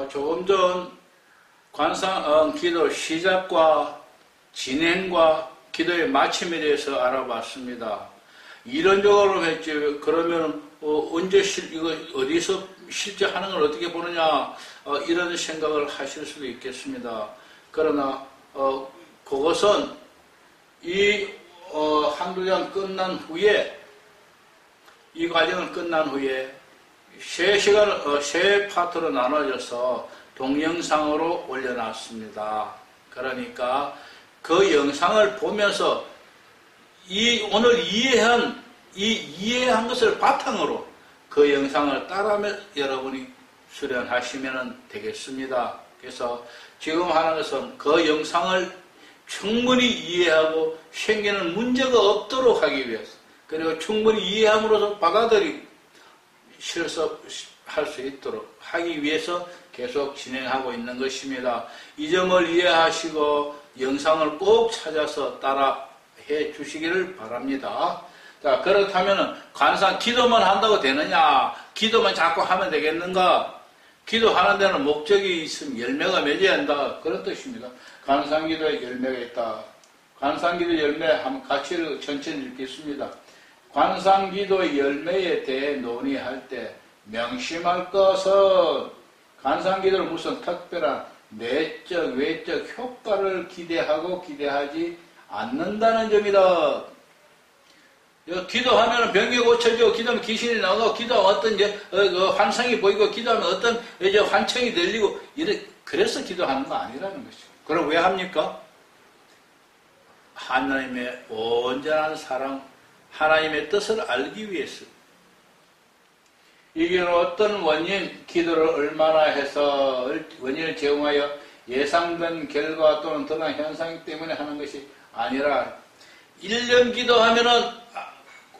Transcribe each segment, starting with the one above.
어, 조금 전 관상 어, 기도 시작과 진행과 기도의 마침에 대해서 알아봤습니다. 이론적으로 했지 그러면 어, 언제 실, 이거 어디서 실제 하는 걸 어떻게 보느냐 어, 이런 생각을 하실 수도 있겠습니다. 그러나 어, 그것은 이 어, 한두 장 끝난 후에 이 과정을 끝난 후에 세 시간 어, 세 파트로 나눠져서 동영상으로 올려놨습니다. 그러니까 그 영상을 보면서 이 오늘 이해한 이 이해한 것을 바탕으로 그 영상을 따라하며 여러분이 수련하시면 되겠습니다. 그래서 지금 하는 것은 그 영상을 충분히 이해하고 생기는 문제가 없도록 하기 위해서 그리고 충분히 이해함으로써 받아들이고 실습할 수 있도록 하기 위해서 계속 진행하고 있는 것입니다. 이 점을 이해하시고 영상을 꼭 찾아서 따라 해 주시기를 바랍니다. 자, 그렇다면 관상 기도만 한다고 되느냐? 기도만 자꾸 하면 되겠는가? 기도하는 데는 목적이 있으면 열매가 맺어야 한다. 그런 뜻입니다. 관상 기도에 열매가 있다. 관상 기도 열매 한번 같이 천천히 읽겠습니다. 관상기도 열매에 대해 논의할 때 명심할 것은 관상기도를 무슨 특별한 내적, 외적 효과를 기대하고 기대하지 않는다는 점이다. 기도하면 병이 고쳐지고, 기도하면 귀신이 나오고, 기도하면 어떤 이제, 어, 그 환상이 보이고, 기도하면 어떤 이제 환청이 들리고, 이래, 그래서 기도하는 거 아니라는 것이죠. 그럼 왜 합니까? 하나님의 온전한 사랑, 하나님의 뜻을 알기 위해서. 이게 어떤 원인, 기도를 얼마나 해서 원인을 제공하여 예상된 결과 또는 드러난 현상 때문에 하는 것이 아니라 1년 기도하면은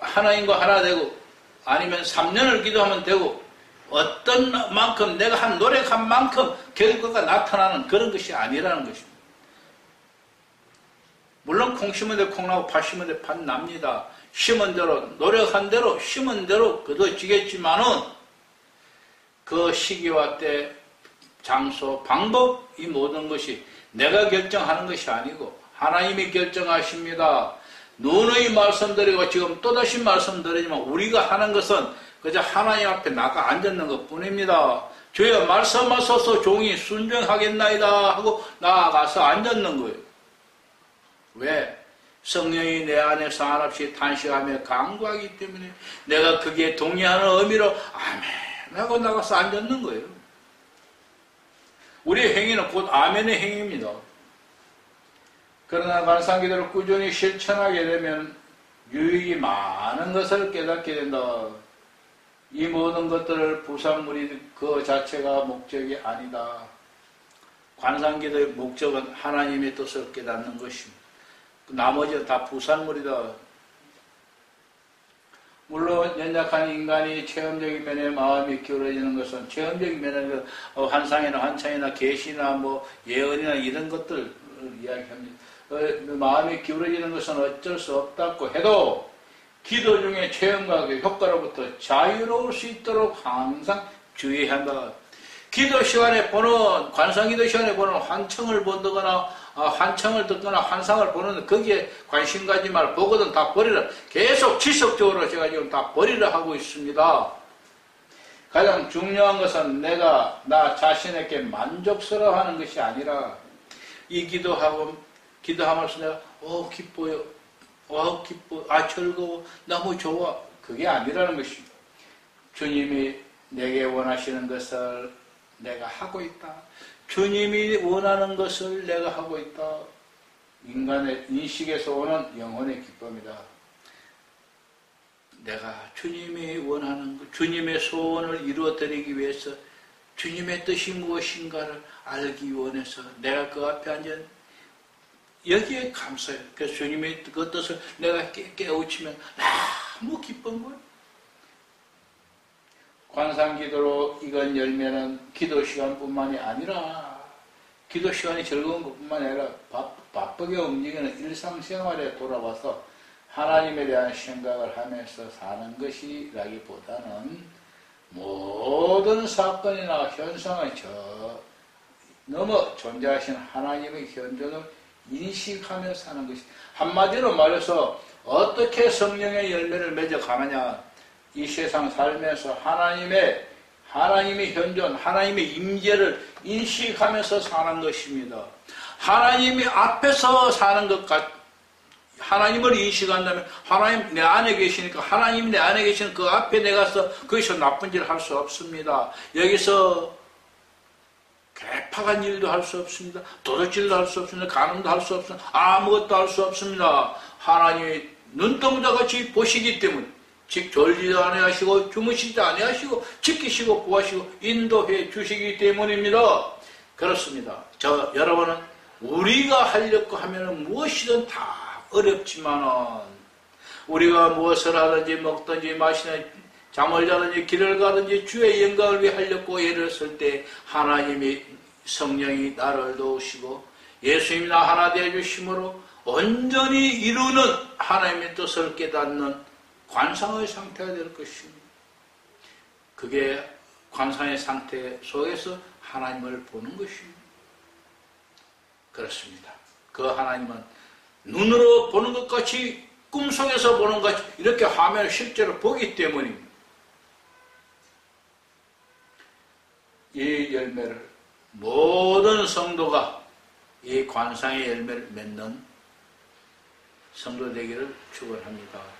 하나님과 하나 되고 아니면 3년을 기도하면 되고 어떤 만큼 내가 한 노력한 만큼 결과가 나타나는 그런 것이 아니라는 것입니다. 물론 콩 심은 데 콩 나고 팥 심은 데팥 납니다. 심은 대로 노력한 대로 심은 대로 거둬지겠지만은 그 시기와 때 장소 방법 이 모든 것이 내가 결정하는 것이 아니고 하나님이 결정하십니다. 눈의 말씀드리고 지금 또다시 말씀드리지만 우리가 하는 것은 그저 하나님 앞에 나가 앉았는 것 뿐입니다. 주여 말씀하소서 종이 순종하겠나이다 하고 나아가서 앉았는 거예요. 왜? 성령이 내 안에서 한없이 탄식하며 강구하기 때문에 내가 그게 동의하는 의미로 아멘 하고 나가서 앉았는 거예요. 우리의 행위는 곧 아멘의 행위입니다. 그러나 관상기도를 꾸준히 실천하게 되면 유익이 많은 것을 깨닫게 된다. 이 모든 것들을 부산물이 그 자체가 목적이 아니다. 관상기도의 목적은 하나님의 뜻을 깨닫는 것입니다. 나머지는 다 부산물이다. 물론 연약한 인간이 체험적인 면에 마음이 기울어지는 것은 체험적인 면에 어, 환상이나 환청이나 계시나 뭐 예언이나 이런 것들 이야기합니다. 어, 마음이 기울어지는 것은 어쩔 수 없다고 해도 기도 중에 체험과 그 효과로부터 자유로울 수 있도록 항상 주의한다. 기도 시간에 보는 관상기도 시간에 보는 환청을 본다거나 아, 환청을 듣거나 환상을 보는 거기에 관심 가지 말 보거든 다 버리라. 계속 지속적으로 제가 지금 다 버리라 하고 있습니다. 가장 중요한 것은 내가 나 자신에게 만족스러워하는 것이 아니라 이 기도하고 기도하면서 내가 어 기뻐요. 어 기뻐. 아 즐거워. 너무 좋아. 그게 아니라는 것입니다. 주님이 내게 원하시는 것을 내가 하고 있다. 주님이 원하는 것을 내가 하고 있다. 인간의 인식에서 오는 영혼의 기쁨이다. 내가 주님이 원하는 것, 주님의 소원을 이루어드리기 위해서 주님의 뜻이 무엇인가를 알기 원해서 내가 그 앞에 앉아 여기에 감사해요. 그래서 주님의 그 뜻을 내가 깨, 깨우치면 너무 기쁜 거예요. 관상기도로 이건 열매는 기도 시간뿐만이 아니라 기도 시간이 즐거운 것뿐만 아니라 바, 바쁘게 움직이는 일상생활에 돌아와서 하나님에 대한 생각을 하면서 사는 것이라기보다는 모든 사건이나 현상을 저 넘어 존재하신 하나님의 현존을 인식하며 사는 것이 한마디로 말해서 어떻게 성령의 열매를 맺어 가느냐 이 세상 살면서 하나님의 하나님의 현존, 하나님의 임재를 인식하면서 사는 것입니다. 하나님이 앞에서 사는 것 같, 하나님을 인식한다면 하나님 내 안에 계시니까 하나님이 내 안에 계시는 그 앞에 내가서 거기서 나쁜 일을 할 수 없습니다. 여기서 개파간 일도 할 수 없습니다. 도둑질도 할 수 없습니다. 가늠도 할 수 없습니다. 아무것도 할 수 없습니다. 하나님이 눈동자 같이 보시기 때문에 즉 졸지도 아니하시고 주무시지도 아니하시고 지키시고 구하시고 인도해 주시기 때문입니다. 그렇습니다. 저 여러분은 우리가 하려고 하면 무엇이든 다 어렵지만은 우리가 무엇을 하든지 먹든지 마시는 잠을 자든지 길을 가든지 주의 영광을 위해 하려고 애를 쓸 때 하나님이 성령이 나를 도우시고 예수님이 나 하나 되어 주심으로 온전히 이루는 하나님의 뜻을 깨닫는 관상의 상태가 될 것입니다. 그게 관상의 상태 속에서 하나님을 보는 것입니다. 그렇습니다. 그 하나님은 눈으로 보는 것 같이 꿈속에서 보는 것 같이 이렇게 화면을 실제로 보기 때문입니다. 이 열매를 모든 성도가 이 관상의 열매를 맺는 성도 되기를 축원합니다.